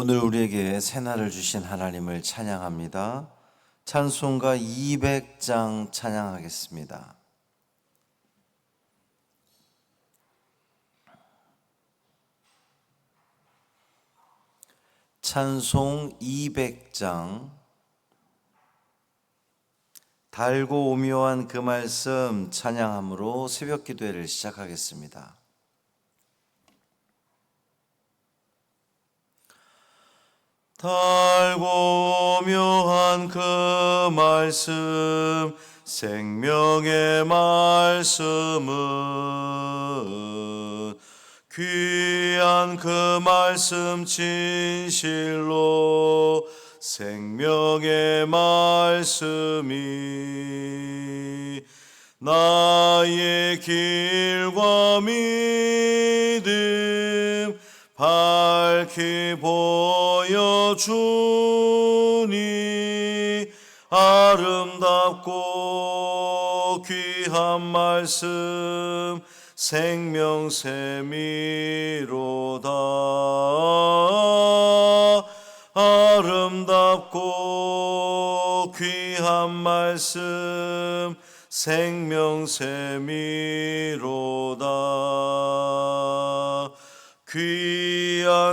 오늘 우리에게 새날을 주신 하나님을 찬양합니다. 찬송가 200장 찬양하겠습니다. 찬송 200장 달고 오묘한 그 말씀 찬양함으로 새벽 기도회를 시작하겠습니다. 달고 묘한 그 말씀 생명의 말씀은 귀한 그 말씀 진실로 생명의 말씀이 나의 길과 믿음 밝히 보여 주니 아름답고 귀한 말씀 생명샘이로다. 아름답고 귀한 말씀 생명샘이로다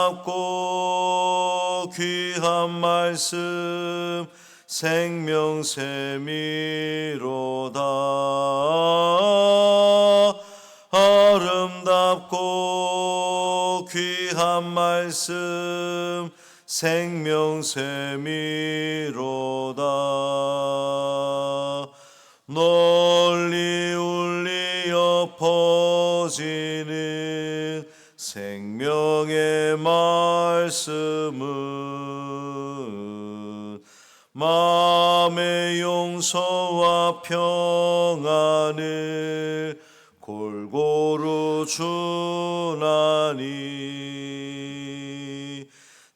아름답고 귀한 말씀 생명샘이로다. 아름답고 귀한 말씀 생명샘이로다. 널리 울리어 퍼지는 생명의 말씀은 마음의 용서와 평안을 골고루 주나니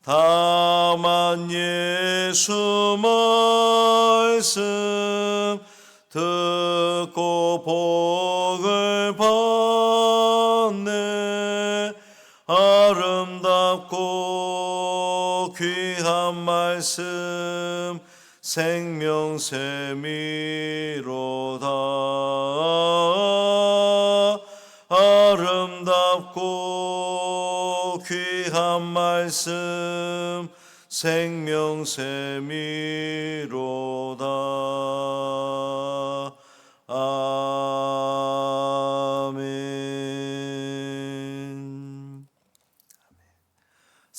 다만 예수 말씀 듣고 복을 말씀 생명샘이로다. 아름답고 귀한 말씀 생명샘이로다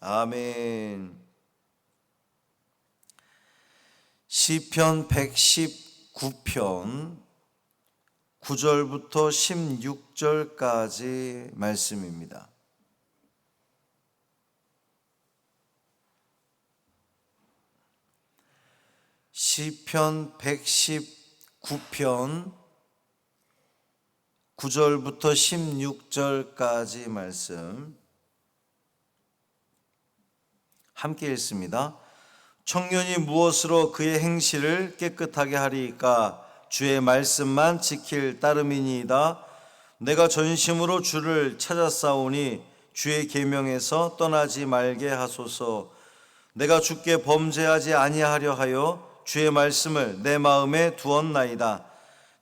아멘. 시편 119편 9절부터 16절까지 말씀입니다. 시편 119편 9절부터 16절까지 말씀 함께 읽습니다. 청년이 무엇으로 그의 행실을 깨끗하게 하리까 주의 말씀만 지킬 따름이니이다. 내가 전심으로 주를 찾아싸우니 주의 계명에서 떠나지 말게 하소서. 내가 주께 범죄하지 아니하려 하여 주의 말씀을 내 마음에 두었나이다.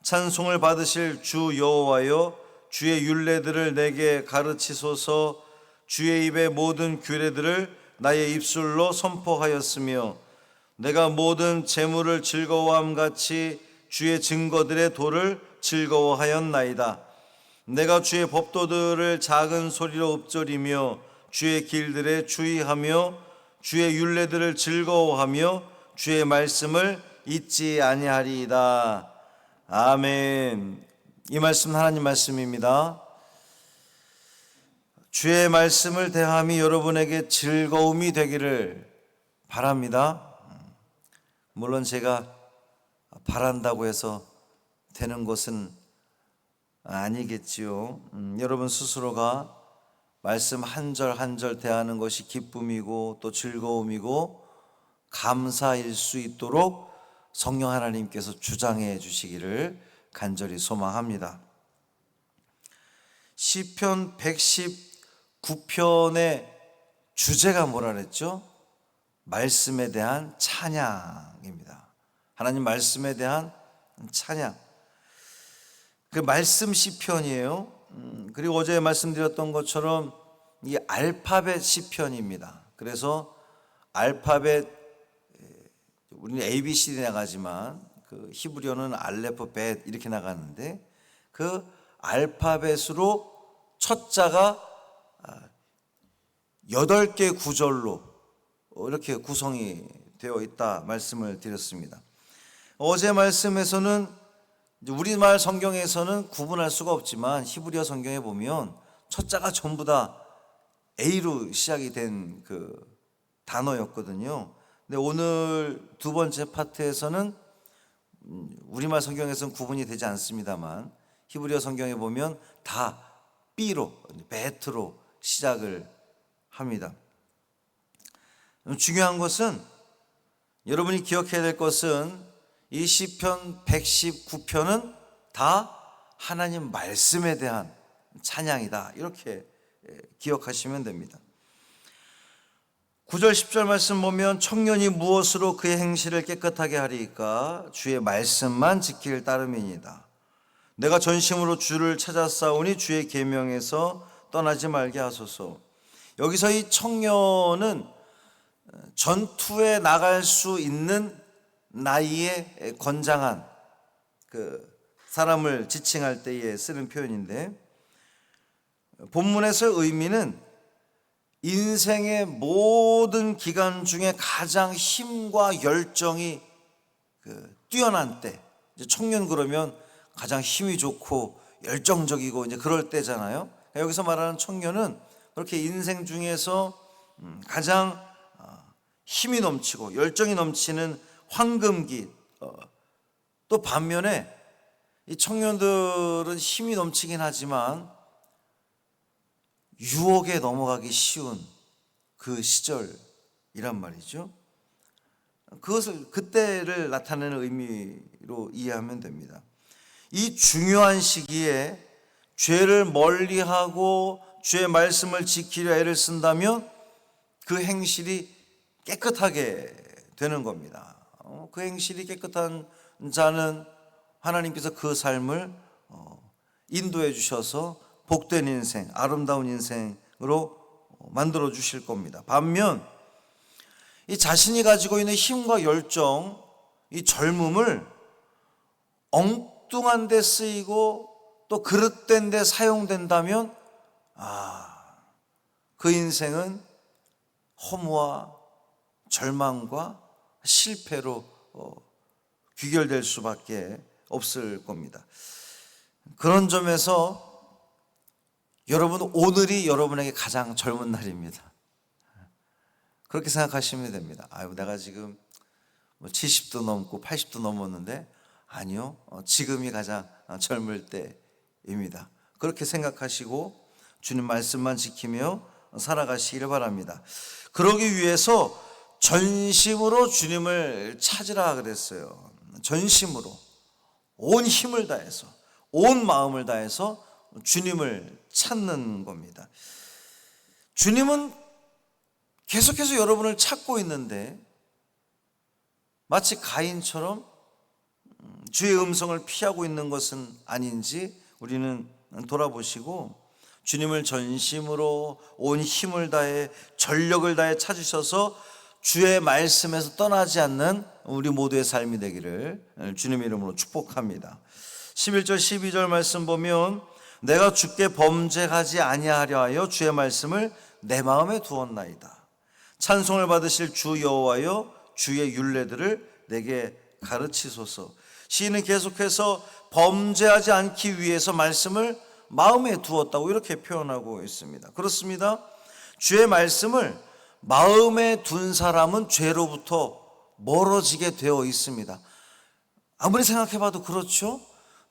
찬송을 받으실 주 여호와여 주의 율례들을 내게 가르치소서. 주의 입의 모든 규례들을 나의 입술로 선포하였으며 내가 모든 재물을 즐거워함 같이 주의 증거들의 도를 즐거워하였나이다. 내가 주의 법도들을 작은 소리로 읊조리며 주의 길들에 주의하며 주의 율례들을 즐거워하며 주의 말씀을 잊지 아니하리이다. 아멘. 이 말씀 하나님 말씀입니다. 주의 말씀을 대함이 여러분에게 즐거움이 되기를 바랍니다. 물론 제가 바란다고 해서 되는 것은 아니겠지요. 음, 여러분 스스로가 말씀 한 절 한 절 대하는 것이 기쁨이고 또 즐거움이고 감사일 수 있도록 성령 하나님께서 주장해 주시기를 간절히 소망합니다. 시편 119편의 주제가 뭐라 그랬죠? 말씀에 대한 찬양입니다. 하나님 말씀에 대한 찬양. 그 말씀 시편이에요. 음, 그리고 어제 말씀드렸던 것처럼 이 알파벳 시편입니다. 그래서 알파벳 우리는 A, B, C D 나가지만 그 히브리어는 알레포벳 이렇게 나가는데 그 알파벳으로 첫 자가 아, 여덟 개 구절로 이렇게 구성이 되어 있다 말씀을 드렸습니다. 어제 말씀에서는 우리말 성경에서는 구분할 수가 없지만 히브리어 성경에 보면 첫 자가 전부 다 A로 시작이 된 그 단어였거든요. 근데 오늘 두 번째 파트에서는 음, 우리말 성경에서는 구분이 되지 않습니다만 히브리어 성경에 보면 다 B로 베트로 시작을 합니다. 중요한 것은 여러분이 기억해야 될 것은 이 시편 119편은 다 하나님 말씀에 대한 찬양이다. 이렇게 기억하시면 됩니다. 9절 10절 말씀 보면 청년이 무엇으로 그의 행실을 깨끗하게 하리까 주의 말씀만 지킬 따름이니다. 내가 전심으로 주를 찾아 싸우니 주의 계명에서 떠나지 말게 하소서. 여기서 이 청년은 전투에 나갈 수 있는 나이에 건장한 그 사람을 지칭할 때에 쓰는 표현인데 본문에서 의미는 인생의 모든 기간 중에 가장 힘과 열정이 그 뛰어난 때 청년 그러면 가장 힘이 좋고 열정적이고 이제 그럴 때잖아요. 여기서 말하는 청년은 그렇게 인생 중에서 음, 가장 어, 힘이 넘치고 열정이 넘치는 황금기 어, 또 반면에 이 청년들은 힘이 넘치긴 하지만 유혹에 넘어가기 쉬운 그 시절이란 말이죠. 그것을 그때를 나타내는 의미로 이해하면 됩니다. 이 중요한 시기에 죄를 멀리하고 주의 말씀을 지키려 애를 쓴다면 그 행실이 깨끗하게 되는 겁니다. 어, 그 행실이 깨끗한 자는 하나님께서 그 삶을 어, 인도해 주셔서 복된 인생, 아름다운 인생으로 만들어 주실 겁니다. 반면 이 자신이 가지고 있는 힘과 열정, 이 젊음을 엉뚱한 데 쓰이고 또 그릇된 데 사용된다면 아, 그 인생은 허무와 절망과 실패로 어, 귀결될 수밖에 없을 겁니다. 그런 점에서 여러분 오늘이 여러분에게 가장 젊은 날입니다. 그렇게 생각하시면 됩니다. 아유 내가 지금 70도 뭐 넘고 80도 넘었는데 아니요 어, 지금이 가장 젊을 때 입니다. 그렇게 생각하시고 주님 말씀만 지키며 살아가시기를 바랍니다. 그러기 위해서 전심으로 주님을 찾으라 그랬어요. 전심으로 온 힘을 다해서 온 마음을 다해서 주님을 찾는 겁니다. 주님은 계속해서 여러분을 찾고 있는데 마치 가인처럼 주의 음성을 피하고 있는 것은 아닌지 우리는 돌아보시고 주님을 전심으로 온 힘을 다해 전력을 다해 찾으셔서 주의 말씀에서 떠나지 않는 우리 모두의 삶이 되기를 주님의 이름으로 축복합니다. 11절 12절 말씀 보면 내가 주께 범죄하지 아니하려 하여 주의 말씀을 내 마음에 두었나이다. 찬송을 받으실 주 여호와여 주의 율례들을 내게 가르치소서. 시인은 계속해서 범죄하지 않기 위해서 말씀을 마음에 두었다고 이렇게 표현하고 있습니다. 그렇습니다. 주의 말씀을 마음에 둔 사람은 죄로부터 멀어지게 되어 있습니다. 아무리 생각해 봐도 그렇죠.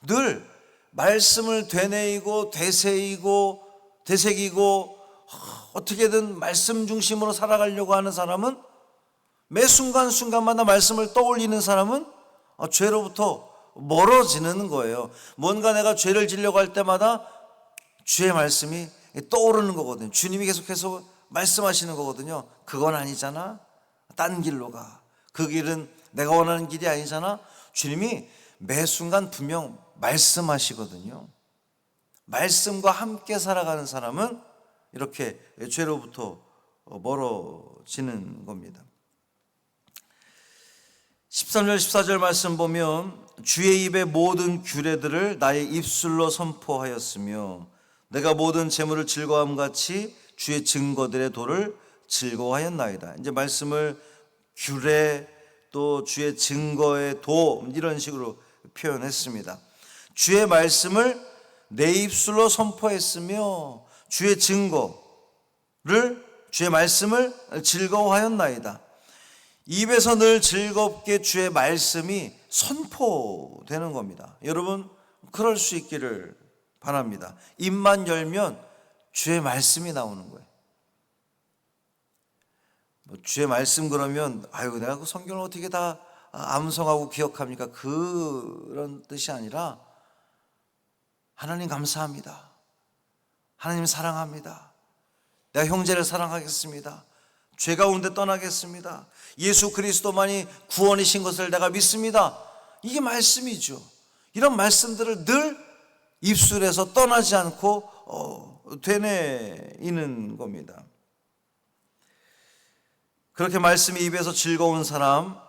늘 말씀을 되뇌이고 되새이고 되새기고 어떻게든 말씀 중심으로 살아가려고 하는 사람은 매 순간순간마다 말씀을 떠올리는 사람은 어, 죄로부터 멀어지는 거예요. 뭔가 내가 죄를 지려고 할 때마다 주의 말씀이 떠오르는 거거든요. 주님이 계속해서 말씀하시는 거거든요. 그건 아니잖아. 딴 길로 가. 그 길은 내가 원하는 길이 아니잖아. 주님이 매 순간 분명 말씀하시거든요. 말씀과 함께 살아가는 사람은 이렇게 죄로부터 멀어지는 겁니다. 13절 14절 말씀 보면 주의 입의 모든 규례들을 나의 입술로 선포하였으며 내가 모든 재물을 즐거함 같이 주의 증거들의 도를 즐거워하였나이다. 이제 말씀을 규례 또 주의 증거의 도 이런 식으로 표현했습니다. 주의 말씀을 내 입술로 선포했으며 주의 증거를 주의 말씀을 즐거워하였나이다. 입에서 늘 즐겁게 주의 말씀이 선포되는 겁니다. 여러분, 그럴 수 있기를 바랍니다. 입만 열면 주의 말씀이 나오는 거예요. 뭐 주의 말씀 그러면 아유 내가 그 성경을 어떻게 다 암송하고 기억합니까? 그런 뜻이 아니라 하나님 감사합니다. 하나님 사랑합니다. 내가 형제를 사랑하겠습니다. 죄 가운데 떠나겠습니다. 예수 그리스도만이 구원이신 것을 내가 믿습니다. 이게 말씀이죠. 이런 말씀들을 늘 입술에서 떠나지 않고 어, 되뇌이는 겁니다. 그렇게 말씀이 입에서 즐거운 사람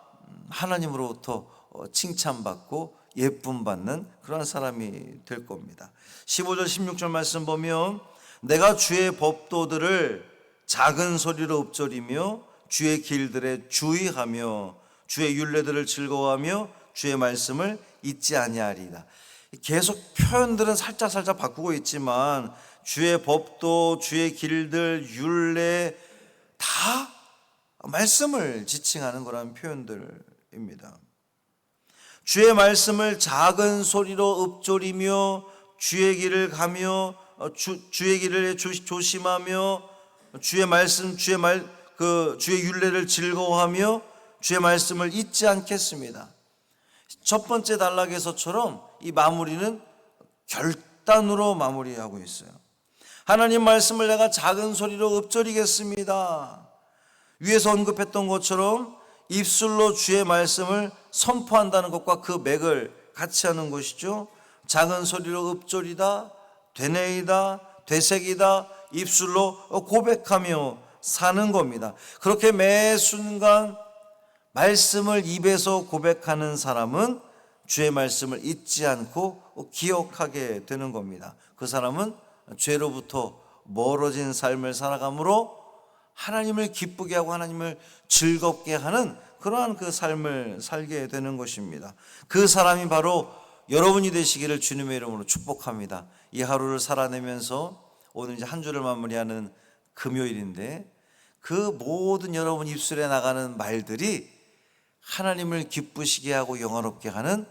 하나님으로부터 어, 칭찬받고 예쁨 받는 그런 사람이 될 겁니다. 15절 16절 말씀 보면 내가 주의 법도들을 작은 소리로 읊조리며 주의 길들에 주의하며 주의 윤례들을 즐거워하며 주의 말씀을 잊지 아니하리다. 계속 표현들은 살짝 살짝 바꾸고 있지만 주의 법도 주의 길들 윤례 다 말씀을 지칭하는 거라는 표현들입니다. 주의 말씀을 작은 소리로 읊조리며 주의 길을 가며 어, 주, 주의 길을 조심하며 주의 말씀 주의 말 그 주의 윤례를 즐거워하며 주의 말씀을 잊지 않겠습니다. 첫 번째 단락에서처럼 이 마무리는 결단으로 마무리하고 있어요. 하나님 말씀을 내가 작은 소리로 읊조리겠습니다. 위에서 언급했던 것처럼 입술로 주의 말씀을 선포한다는 것과 그 맥을 같이 하는 것이죠. 작은 소리로 읊조리다, 되뇌이다, 되새기다, 입술로 고백하며 사는 겁니다. 그렇게 매 순간 말씀을 입에서 고백하는 사람은 주의 말씀을 잊지 않고 기억하게 되는 겁니다. 그 사람은 죄로부터 멀어진 삶을 살아가므로 하나님을 기쁘게 하고 하나님을 즐겁게 하는 그러한 그 삶을 살게 되는 것입니다. 그 사람이 바로 여러분이 되시기를 주님의 이름으로 축복합니다. 이 하루를 살아내면서 오늘 이제 한 주를 마무리하는 금요일인데 그 모든 여러분 입술에 나가는 말들이 하나님을 기쁘시게 하고 영화롭게 하는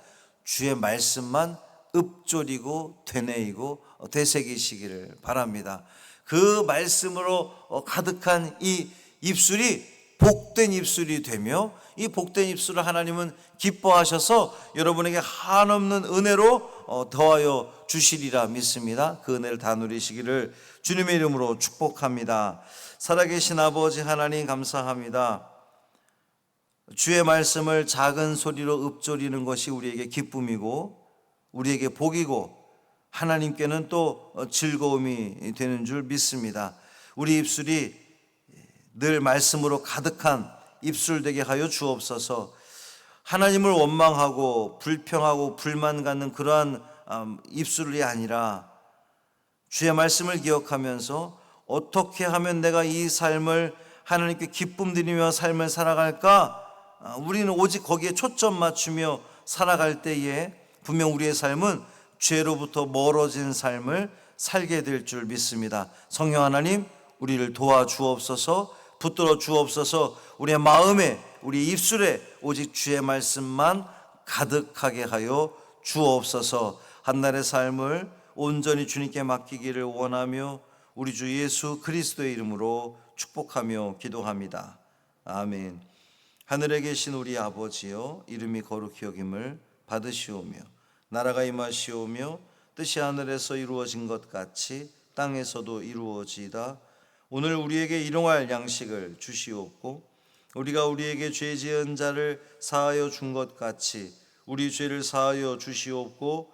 주의 말씀만 읊조리고 되뇌이고 되새기시기를 바랍니다. 그 말씀으로 어, 가득한 이 입술이 복된 입술이 되며 이 복된 입술을 하나님은 기뻐하셔서 여러분에게 한없는 은혜로 어, 더하여 주시리라 믿습니다. 그 은혜를 다 누리시기를 주님의 이름으로 축복합니다. 살아계신 아버지 하나님 감사합니다. 주의 말씀을 작은 소리로 읊조리는 것이 우리에게 기쁨이고 우리에게 복이고 하나님께는 또 즐거움이 되는 줄 믿습니다. 우리 입술이 늘 말씀으로 가득한 입술 되게 하여 주옵소서. 하나님을 원망하고 불평하고 불만 갖는 그러한 음, 입술이 아니라 주의 말씀을 기억하면서 어떻게 하면 내가 이 삶을 하나님께 기쁨 드리며 삶을 살아갈까? 아, 우리는 오직 거기에 초점 맞추며 살아갈 때에 분명 우리의 삶은 죄로부터 멀어진 삶을 살게 될 줄 믿습니다. 성령 하나님, 우리를 도와주옵소서, 붙들어 주옵소서, 우리의 마음에, 우리 입술에 오직 주의 말씀만 가득하게 하여 주옵소서, 한날의 삶을 온전히 주님께 맡기기를 원하며 우리 주 예수 그리스도의 이름으로 축복하며 기도합니다. 아멘. 하늘에 계신 우리 아버지여 이름이 거룩히 여김을 받으시오며 나라가 임하시오며 뜻이 하늘에서 이루어진 것 같이 땅에서도 이루어지이다. 오늘 우리에게 일용할 양식을 주시옵고 우리가 우리에게 죄 지은 자를 사하여 준 것 같이 우리 죄를 사하여 주시옵고